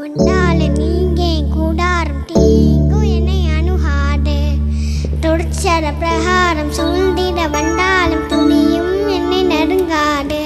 கொண்டால நீங்க கூடாரம் தீங்கும் என்னை அணுகாது. தொடுச்சர பிரகாரம் சூழ்ந்திட வந்தாலும் துணியும் என்னை நெருங்காது